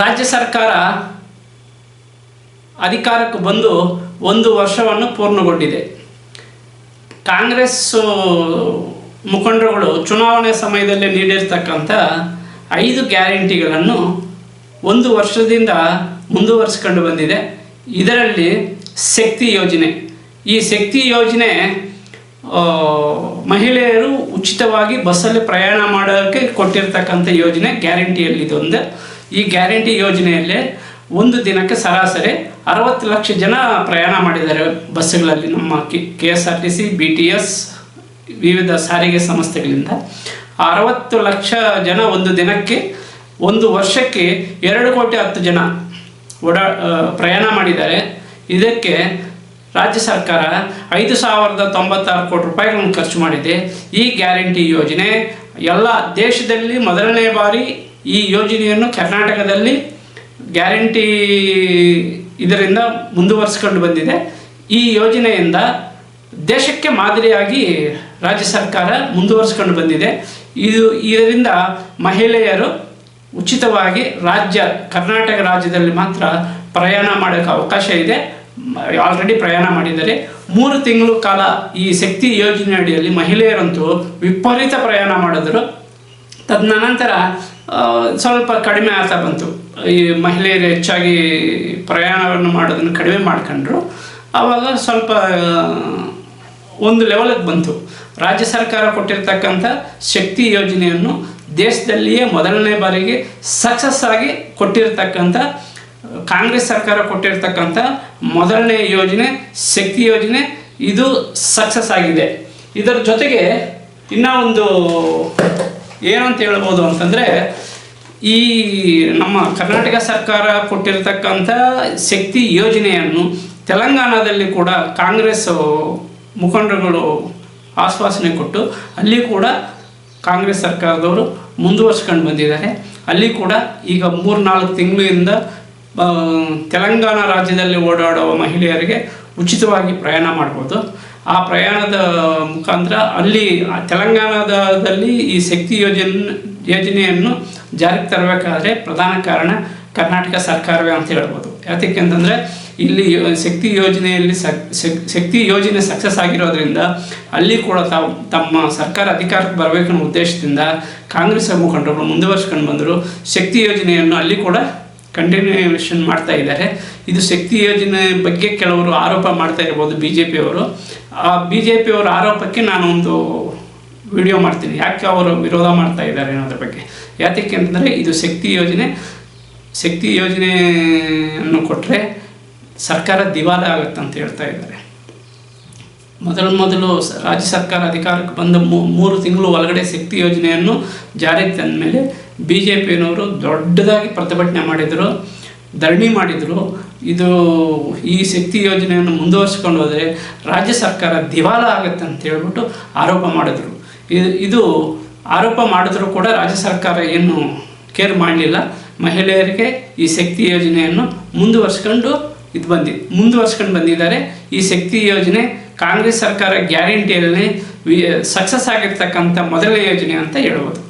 ರಾಜ್ಯ ಸರ್ಕಾರ ಅಧಿಕಾರಕ್ಕೆ ಬಂದು ಒಂದು ವರ್ಷವನ್ನು ಪೂರ್ಣಗೊಂಡಿದೆ. ಕಾಂಗ್ರೆಸ್ ಮುಖಂಡರುಗಳು ಚುನಾವಣೆ ಸಮಯದಲ್ಲಿ ನೀಡಿರ್ತಕ್ಕಂಥ ಐದು ಗ್ಯಾರಂಟಿಗಳನ್ನು ಒಂದು ವರ್ಷದಿಂದ ಮುಂದುವರಿಸ್ಕೊಂಡು ಬಂದಿದೆ. ಇದರಲ್ಲಿ ಶಕ್ತಿ ಯೋಜನೆ. ಈ ಶಕ್ತಿ ಯೋಜನೆ ಮಹಿಳೆಯರು ಉಚಿತವಾಗಿ ಬಸ್ಸಲ್ಲಿ ಪ್ರಯಾಣ ಮಾಡೋಕ್ಕೆ ಕೊಟ್ಟಿರ್ತಕ್ಕಂಥ ಯೋಜನೆ ಗ್ಯಾರಂಟಿಯಲ್ಲಿ ಇದೊಂದು ಈ ಗ್ಯಾರಂಟಿ ಯೋಜನೆಯಲ್ಲಿ ಒಂದು ದಿನಕ್ಕೆ ಸರಾಸರಿ ಅರವತ್ತು ಲಕ್ಷ ಜನ ಪ್ರಯಾಣ ಮಾಡಿದ್ದಾರೆ ಬಸ್ಸುಗಳಲ್ಲಿ ನಮ್ಮ K S R T C, B T S, ವಿವಿಧ ಸಾರಿಗೆ ಸಂಸ್ಥೆಗಳಿಂದ. ಅರವತ್ತು ಲಕ್ಷ ಜನ ಒಂದು ದಿನಕ್ಕೆ, ಒಂದು ವರ್ಷಕ್ಕೆ ಎರಡು ಕೋಟಿ ಹತ್ತು ಜನ ಓಡಾ ಪ್ರಯಾಣ ಮಾಡಿದ್ದಾರೆ. ಇದಕ್ಕೆ ರಾಜ್ಯ ಸರ್ಕಾರ ಐದು ಸಾವಿರದ ತೊಂಬತ್ತಾರು ಕೋಟಿ ರೂಪಾಯಿಗಳನ್ನು ಖರ್ಚು ಮಾಡಿದೆ. ಈ ಗ್ಯಾರಂಟಿ ಯೋಜನೆ ಎಲ್ಲ ದೇಶದಲ್ಲಿ ಮೊದಲನೇ ಬಾರಿ ಈ ಯೋಜನೆಯನ್ನು ಕರ್ನಾಟಕದಲ್ಲಿ ಗ್ಯಾರಂಟಿ ಇದರಿಂದ ಮುಂದುವರಿಸ್ಕೊಂಡು ಬಂದಿದೆ. ಈ ಯೋಜನೆಯಿಂದ ದೇಶಕ್ಕೆ ಮಾದರಿಯಾಗಿ ರಾಜ್ಯ ಸರ್ಕಾರ ಮುಂದುವರಿಸ್ಕೊಂಡು ಬಂದಿದೆ. ಇದು ಇದರಿಂದ ಮಹಿಳೆಯರು ಉಚಿತವಾಗಿ ರಾಜ್ಯ, ಕರ್ನಾಟಕ ರಾಜ್ಯದಲ್ಲಿ ಮಾತ್ರ ಪ್ರಯಾಣ ಮಾಡೋಕೆ ಅವಕಾಶ ಇದೆ. ಆಲ್ರೆಡಿ ಪ್ರಯಾಣ ಮಾಡಿದ್ದಾರೆ. ಮೂರು ತಿಂಗಳು ಕಾಲ ಈ ಶಕ್ತಿ ಯೋಜನೆ ಅಡಿಯಲ್ಲಿ ಮಹಿಳೆಯರಂತೂ ವಿಪರೀತ ಪ್ರಯಾಣ ಮಾಡಿದ್ರು. ತದನಂತರ ಸ್ವಲ್ಪ ಕಡಿಮೆ ಆಗ್ತಾ ಬಂತು. ಈ ಮಹಿಳೆಯರು ಹೆಚ್ಚಾಗಿ ಪ್ರಯಾಣವನ್ನು ಮಾಡೋದನ್ನು ಕಡಿಮೆ ಮಾಡ್ಕೊಂಡ್ರು. ಆವಾಗ ಸ್ವಲ್ಪ ಒಂದು ಲೆವೆಲಿಗೆ ಬಂತು. ರಾಜ್ಯ ಸರ್ಕಾರ ಕೊಟ್ಟಿರ್ತಕ್ಕಂಥ ಶಕ್ತಿ ಯೋಜನೆಯನ್ನು ದೇಶದಲ್ಲಿಯೇ ಮೊದಲನೇ ಬಾರಿಗೆ ಸಕ್ಸಸ್ ಆಗಿ ಕೊಟ್ಟಿರ್ತಕ್ಕಂಥ, ಕಾಂಗ್ರೆಸ್ ಸರ್ಕಾರ ಕೊಟ್ಟಿರ್ತಕ್ಕಂಥ ಮೊದಲನೇ ಯೋಜನೆ, ಶಕ್ತಿ ಯೋಜನೆ, ಇದು ಸಕ್ಸಸ್ ಆಗಿದೆ. ಇದರ ಜೊತೆಗೆ ಇನ್ನೂ ಒಂದು ಏನಂತ ಹೇಳ್ಬೋದು ಅಂತಂದರೆ, ಈ ನಮ್ಮ ಕರ್ನಾಟಕ ಸರ್ಕಾರ ಕೊಟ್ಟಿರತಕ್ಕಂಥ ಶಕ್ತಿ ಯೋಜನೆಯನ್ನು ತೆಲಂಗಾಣದಲ್ಲಿ ಕೂಡ ಕಾಂಗ್ರೆಸ್ ಮುಖಂಡರುಗಳು ಆಶ್ವಾಸನೆ ಕೊಟ್ಟು, ಅಲ್ಲಿ ಕೂಡ ಕಾಂಗ್ರೆಸ್ ಸರ್ಕಾರದವರು ಮುಂದುವರ್ಸ್ಕೊಂಡು ಬಂದಿದ್ದಾರೆ. ಅಲ್ಲಿ ಕೂಡ ಈಗ ಮೂರು ನಾಲ್ಕು ತಿಂಗಳಿಂದ ತೆಲಂಗಾಣ ರಾಜ್ಯದಲ್ಲಿ ಓಡಾಡುವ ಮಹಿಳೆಯರಿಗೆ ಉಚಿತವಾಗಿ ಪ್ರಯಾಣ ಮಾಡ್ಬೋದು. ಆ ಪ್ರಯಾಣದ ಮುಖಾಂತರ ಅಲ್ಲಿ ತೆಲಂಗಾಣದಲ್ಲಿ ಈ ಶಕ್ತಿ ಯೋಜನೆ, ಯೋಜನೆಯನ್ನು ಜಾರಿಗೆ ತರಬೇಕಾದ್ರೆ ಪ್ರಧಾನ ಕಾರಣ ಕರ್ನಾಟಕ ಸರ್ಕಾರವೇ ಅಂತ ಹೇಳ್ಬೋದು. ಯಾಕೆ ಅಂತಂದರೆ ಇಲ್ಲಿ ಶಕ್ತಿ ಯೋಜನೆಯಲ್ಲಿ ಶಕ್ತಿ ಯೋಜನೆ ಸಕ್ಸಸ್ ಆಗಿರೋದ್ರಿಂದ ಅಲ್ಲಿ ಕೂಡ ತಾವು ತಮ್ಮ ಸರ್ಕಾರ ಅಧಿಕಾರಕ್ಕೆ ಬರಬೇಕನ್ನೋ ಉದ್ದೇಶದಿಂದ ಕಾಂಗ್ರೆಸ್ ಮುಖಂಡರು ಮುಂದುವರ್ಸ್ಕೊಂಡು ಬಂದರು. ಶಕ್ತಿ ಯೋಜನೆಯನ್ನು ಅಲ್ಲಿ ಕೂಡ ಕಂಟಿನ್ಯೂಷನ್ ಮಾಡ್ತಾ ಇದ್ದಾರೆ. ಇದು ಶಕ್ತಿ ಯೋಜನೆ ಬಗ್ಗೆ ಕೆಲವರು ಆರೋಪ ಮಾಡ್ತಾ ಇರ್ಬೋದು ಬಿ ಜೆ ಪಿಯವರು ಆ ಬಿ ಜೆ ಪಿಯವರ ಆರೋಪಕ್ಕೆ ಒಂದು ವಿಡಿಯೋ ಮಾಡ್ತೀನಿ. ಯಾಕೆ ಅವರು ವಿರೋಧ ಮಾಡ್ತಾ ಇದ್ದಾರೆ ಅನ್ನೋದ್ರ ಬಗ್ಗೆ. ಯಾತಕ್ಕೆ ಅಂತಂದರೆ ಇದು ಶಕ್ತಿ ಯೋಜನೆ. ಶಕ್ತಿ ಯೋಜನೆಯನ್ನು ಕೊಟ್ಟರೆ ಸರ್ಕಾರ ದಿವಾಲ ಆಗುತ್ತೆ ಅಂತ ಹೇಳ್ತಾ ಇದ್ದಾರೆ. ಮೊದಲು ಮೊದಲು ರಾಜ್ಯ ಸರ್ಕಾರ ಅಧಿಕಾರಕ್ಕೆ ಬಂದ ಮೂರು ತಿಂಗಳು ಒಳಗಡೆ ಶಕ್ತಿ ಯೋಜನೆಯನ್ನು ಜಾರಿಗೆ ತಂದ ಮೇಲೆ ಬಿ ಜೆ ಪಿಯವರು ದೊಡ್ಡದಾಗಿ ಪ್ರತಿಭಟನೆ ಮಾಡಿದರು, ಧರಣಿ ಮಾಡಿದರು. ಇದು ಈ ಶಕ್ತಿ ಯೋಜನೆಯನ್ನು ಮುಂದುವರಿಸ್ಕೊಂಡು ಹೋದರೆ ರಾಜ್ಯ ಸರ್ಕಾರ ದಿವಾಲ ಆಗುತ್ತೆ ಅಂತ ಹೇಳ್ಬಿಟ್ಟು ಆರೋಪ ಮಾಡಿದರು. ಇದು ಇದು ಆರೋಪ ಮಾಡಿದ್ರು ಕೂಡ ರಾಜ್ಯ ಸರ್ಕಾರ ಏನು ಕೇರ್ ಮಾಡಲಿಲ್ಲ. ಮಹಿಳೆಯರಿಗೆ ಈ ಶಕ್ತಿ ಯೋಜನೆಯನ್ನು ಮುಂದುವರ್ಸ್ಕೊಂಡು ಇದು ಬಂದಿ, ಮುಂದುವರ್ಸ್ಕೊಂಡು ಬಂದಿದ್ದಾರೆ. ಈ ಶಕ್ತಿ ಯೋಜನೆ ಕಾಂಗ್ರೆಸ್ ಸರ್ಕಾರ ಗ್ಯಾರಂಟಿಯಲ್ಲಿ ಸಕ್ಸಸ್ ಆಗಿರ್ತಕ್ಕಂಥ ಮೊದಲ ಯೋಜನೆ ಅಂತ ಹೇಳ್ಬೋದು.